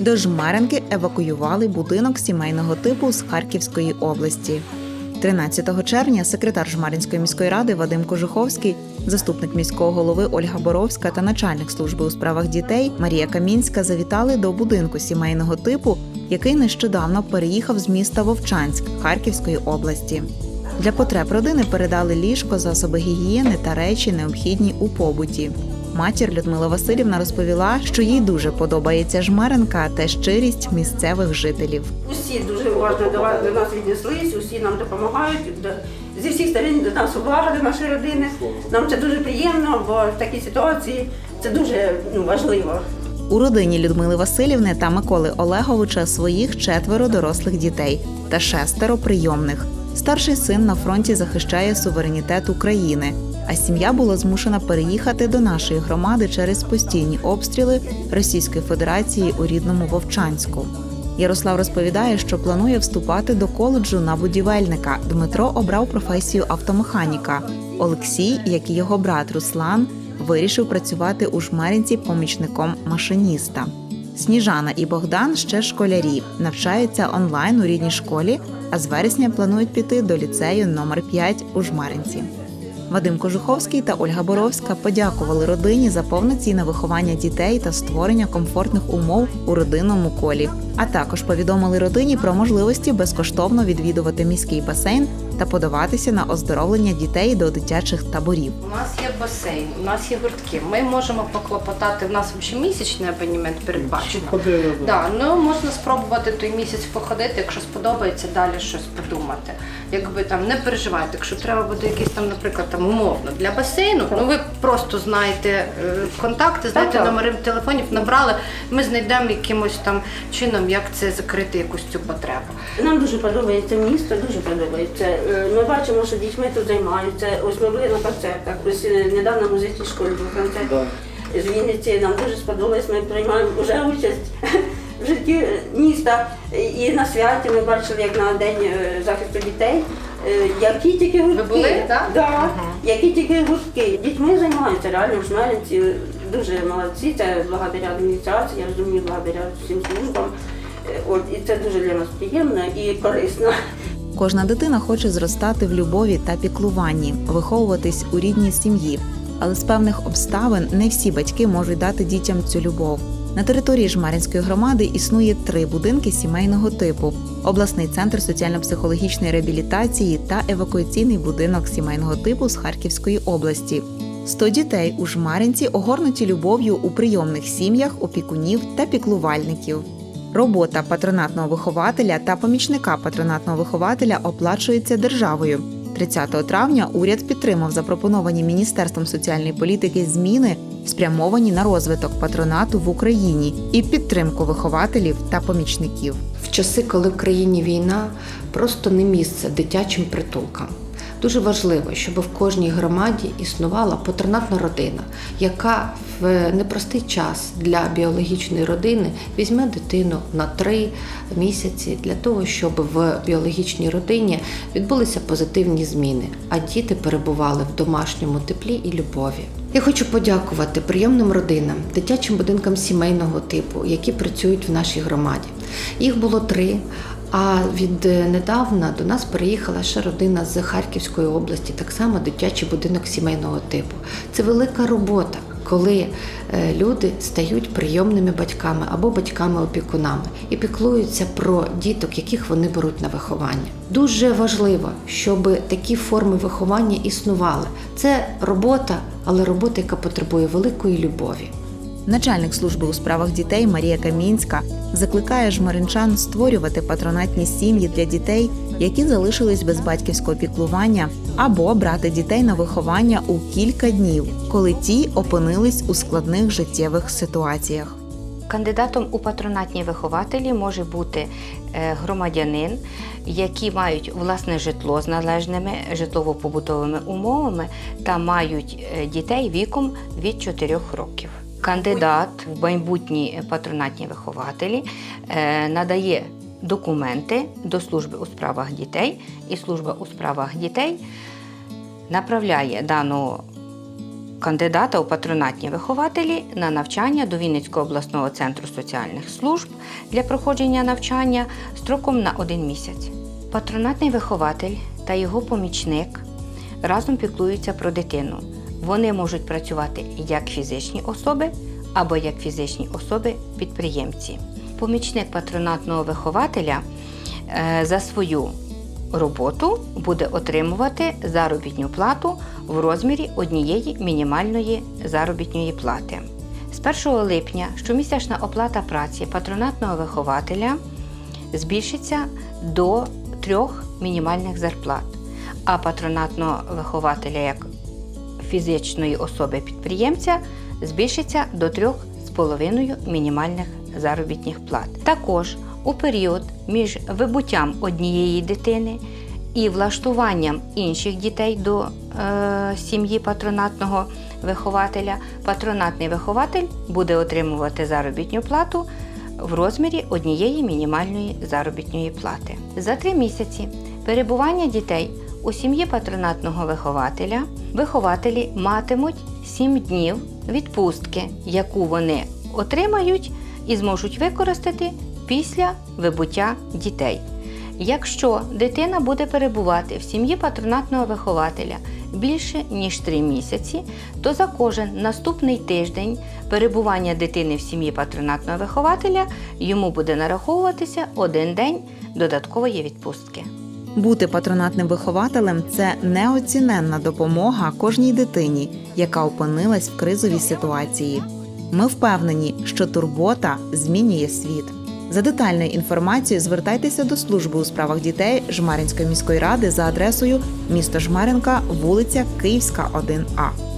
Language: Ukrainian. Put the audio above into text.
До Жмеренки евакуювали будинок сімейного типу з Харківської області. 13 червня секретар Жмаринської міської ради Вадим Кожуховський, заступник міського голови Ольга Боровська та начальник служби у справах дітей Марія Камінська завітали до будинку сімейного типу, який нещодавно переїхав з міста Вовчанськ Харківської області. Для потреб родини передали ліжко, засоби гігієни та речі, необхідні у побуті. Матір Людмила Васильівна розповіла, що їй дуже подобається жмеренка та щирість місцевих жителів. Усі дуже уважно до, нас віднеслись, усі нам допомагають. Зі всіх сторон до нас увага до нашої родини. Нам це дуже приємно, бо в такій ситуації це дуже ну, важливо. У родині Людмили Васильівни та Миколи Олеговича своїх четверо дорослих дітей та шестеро прийомних. Старший син на фронті захищає суверенітет України, а сім'я була змушена переїхати до нашої громади через постійні обстріли Російської Федерації у рідному Вовчанську. Ярослав розповідає, що планує вступати до коледжу на будівельника. Дмитро обрав професію автомеханіка. Олексій, як і його брат Руслан, вирішив працювати у жмеринці помічником машиніста. Сніжана і Богдан ще школярі, навчаються онлайн у рідній школі, а з вересня планують піти до ліцею номер 5 у Жмаринці. Вадим Кожуховський та Ольга Боровська подякували родині за повноцінне виховання дітей та створення комфортних умов у родинному колі. А також повідомили родині про можливості безкоштовно відвідувати міський басейн та подаватися на оздоровлення дітей до дитячих таборів. У нас є басейн, у нас є гуртки. Ми можемо поклопотати. У нас взагалі місячний абонемент передбачено. Да, ну можна спробувати той місяць походити, якщо сподобається, далі щось подумати. Якби там не переживайте, якщо треба буде якийсь там, наприклад, там умовно для басейну, ну ви просто знаєте е, контакти, знаєте Так, так. номери телефонів, набрали. Ми знайдемо якимось там чином, як це закрити якусь цю потребу. Нам дуже подобається місто, дуже подобається. Е, Ми бачимо, що дітьми тут займаються. Ось ми були на концертах. Ось е, недавно в музичній школі був концерт з Вінниці. Нам дуже сподобалось. Ми приймаємо вже участь в житті міста. І на святі ми бачили, як на день е, захисту дітей. Які тільки гуртки. були, так? Да, Ага. які тільки гуртки. Дітьми займаються реально в Жмеринці. Дуже молодці. Це благодаря адміністрації, я розумію, благодаря всім службам. Е, От, і це дуже для нас приємно і корисно. Кожна дитина хоче зростати в любові та піклуванні, виховуватись у рідній сім'ї. Але з певних обставин не всі батьки можуть дати дітям цю любов. На території Жмаринської громади існує три будинки сімейного типу: обласний центр соціально-психологічної реабілітації та евакуаційний будинок сімейного типу з Харківської області. 100 дітей у Жмаринці огорнуті любов'ю у прийомних сім'ях, опікунів та піклувальників. Робота патронатного вихователя та помічника патронатного вихователя оплачується державою. 30 травня уряд підтримав запропоновані Міністерством соціальної політики зміни, спрямовані на розвиток патронату в Україні і підтримку вихователів та помічників. В часи, коли в країні війна, просто не місце дитячим притулкам. Дуже важливо, щоб в кожній громаді існувала патронатна родина, яка в непростий час для біологічної родини візьме дитину на три місяці для того, щоб в біологічній родині відбулися позитивні зміни, а діти перебували в домашньому теплі і любові. Я хочу подякувати прийомним родинам, дитячим будинкам сімейного типу, які працюють в нашій громаді. Їх було три. А від е, недавна до нас переїхала ще родина з Харківської області, так само дитячий будинок сімейного типу. Це велика робота, коли е, люди стають прийомними батьками або батьками-опікунами і піклуються про діток, яких вони беруть на виховання. Дуже важливо, щоб такі форми виховання існували. Це робота, але робота, яка потребує великої любові. Начальник служби у справах дітей Марія Камінська закликає жмаринчан створювати патронатні сім'ї для дітей, які залишились без батьківського піклування, або брати дітей на виховання у кілька днів, коли ті опинились у складних життєвих ситуаціях. Кандидатом у патронатні вихователі може бути е, громадянин, які мають власне житло з належними житлово-побутовими умовами та мають е, дітей віком від 4 років. Кандидат в майбутні патронатні вихователі е, надає документи до служби у справах дітей, і служба у справах дітей направляє даного кандидата у патронатні вихователі на навчання до Вінницького обласного центру соціальних служб для проходження навчання строком на один місяць. Патронатний вихователь та його помічник разом піклуються про дитину. Вони можуть працювати як фізичні особи або як фізичні особи-підприємці. Помічник патронатного вихователя е, за свою роботу буде отримувати заробітну плату в розмірі однієї мінімальної заробітної плати. З 1 липня щомісячна оплата праці патронатного вихователя збільшиться до трьох мінімальних зарплат, а патронатного вихователя як фізичної особи підприємця збільшиться до 3,5 мінімальних заробітних плат. Також у період між вибуттям однієї дитини і влаштуванням інших дітей до е, сім'ї патронатного вихователя, патронатний вихователь буде отримувати заробітну плату в розмірі однієї мінімальної заробітної плати. За три місяці перебування дітей у сім'ї патронатного вихователя вихователі матимуть 7 днів відпустки, яку вони отримають і зможуть використати після вибуття дітей. Якщо дитина буде перебувати в сім'ї патронатного вихователя більше ніж 3 місяці, то за кожен наступний тиждень перебування дитини в сім'ї патронатного вихователя йому буде нараховуватися один день додаткової відпустки. Бути патронатним вихователем це неоціненна допомога кожній дитині, яка опинилась в кризовій ситуації. Ми впевнені, що турбота змінює світ. За детальною інформацією звертайтеся до служби у справах дітей Жмаринської міської ради за адресою місто Жмаринка, вулиця Київська, 1А.